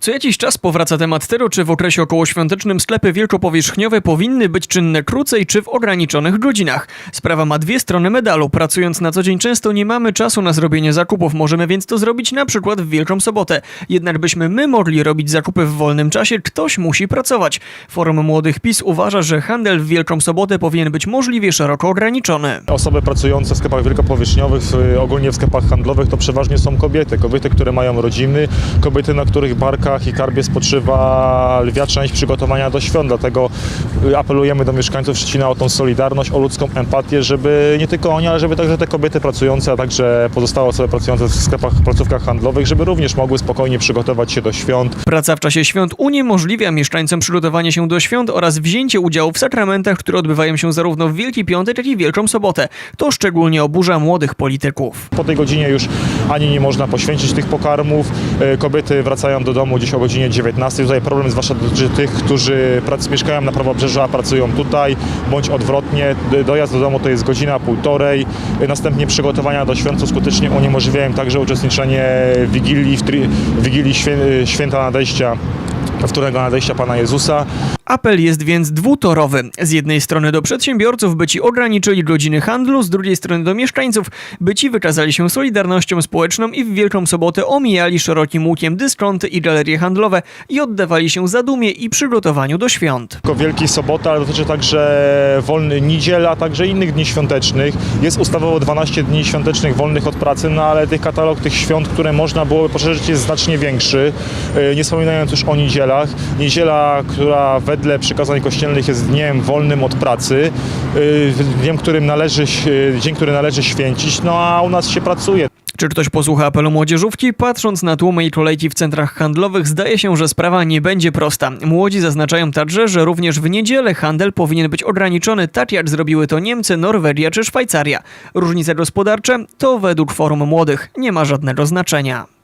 Co jakiś czas powraca temat tego, czy w okresie okołoświątecznym sklepy wielkopowierzchniowe powinny być czynne krócej czy w ograniczonych godzinach. Sprawa ma dwie strony medalu. Pracując na co dzień często nie mamy czasu na zrobienie zakupów, możemy więc to zrobić na przykład w Wielką Sobotę. Jednak byśmy my mogli robić zakupy w wolnym czasie, ktoś musi pracować. Forum Młodych PiS uważa, że handel w Wielką Sobotę powinien być możliwie szeroko ograniczony. Osoby pracujące w sklepach wielkopowierzchniowych, ogólnie w sklepach handlowych, to przeważnie są kobiety. Kobiety, które mają rodziny, kobiety, na których barkach i karbie spoczywa lwia część przygotowania do świąt. Dlatego y, apelujemy do mieszkańców Szczecina o tą solidarność, o ludzką empatię, żeby nie tylko oni, ale żeby także te kobiety pracujące, a także pozostałe osoby pracujące w sklepach, placówkach handlowych, żeby również mogły spokojnie przygotować się do świąt. Praca w czasie świąt uniemożliwia mieszkańcom przygotowanie się do świąt oraz wzięcie udziału w sakramentach, które odbywają się zarówno w Wielki Piątek, jak i Wielką Sobotę. To szczególnie oburza młodych polityków. Po tej godzinie już ani nie można poświęcić tych pokarmów. E, Kobiety wracają do domu gdzieś o godzinie 19. Tutaj problem zwłaszcza dotyczy tych, którzy prac, mieszkają na prawobrzeżu, a pracują tutaj, bądź odwrotnie. Dojazd do domu to jest godzina, półtorej. Następnie przygotowania do świąt, skutecznie uniemożliwiają także uczestniczenie w Wigilii, w tri, Wigilii e, święta nadejścia, wtórnego nadejścia Pana Jezusa. Apel jest więc dwutorowy. Z jednej strony do przedsiębiorców, by ci ograniczyli godziny handlu, z drugiej strony do mieszkańców, by ci wykazali się solidarnością społeczną i w Wielką Sobotę omijali szerokim łukiem dyskonty i galerie handlowe i oddawali się zadumie i przygotowaniu do świąt. tylko Wielkiej Soboty, ale dotyczy także wolny niedziel, a także innych dni świątecznych. Jest ustawowo 12 dni świątecznych wolnych od pracy, no ale tych katalog tych świąt, które można byłoby poszerzyć jest znacznie większy. Yy, Nie wspominając już o niedzielach. Niedziela, która wedle przykazań kościelnych jest dniem wolnym od pracy, yy, dniem, którym należy, yy, dzień, który należy święcić, no a u nas się pracuje. Czy ktoś posłucha apelu młodzieżówki? Patrząc na tłumy i kolejki w centrach handlowych, zdaje się, że sprawa nie będzie prosta. Młodzi zaznaczają także, że również w niedzielę handel powinien być ograniczony, tak jak zrobiły to Niemcy, Norwegia czy Szwajcaria. Różnice gospodarcze to według Forum Młodych nie ma żadnego znaczenia.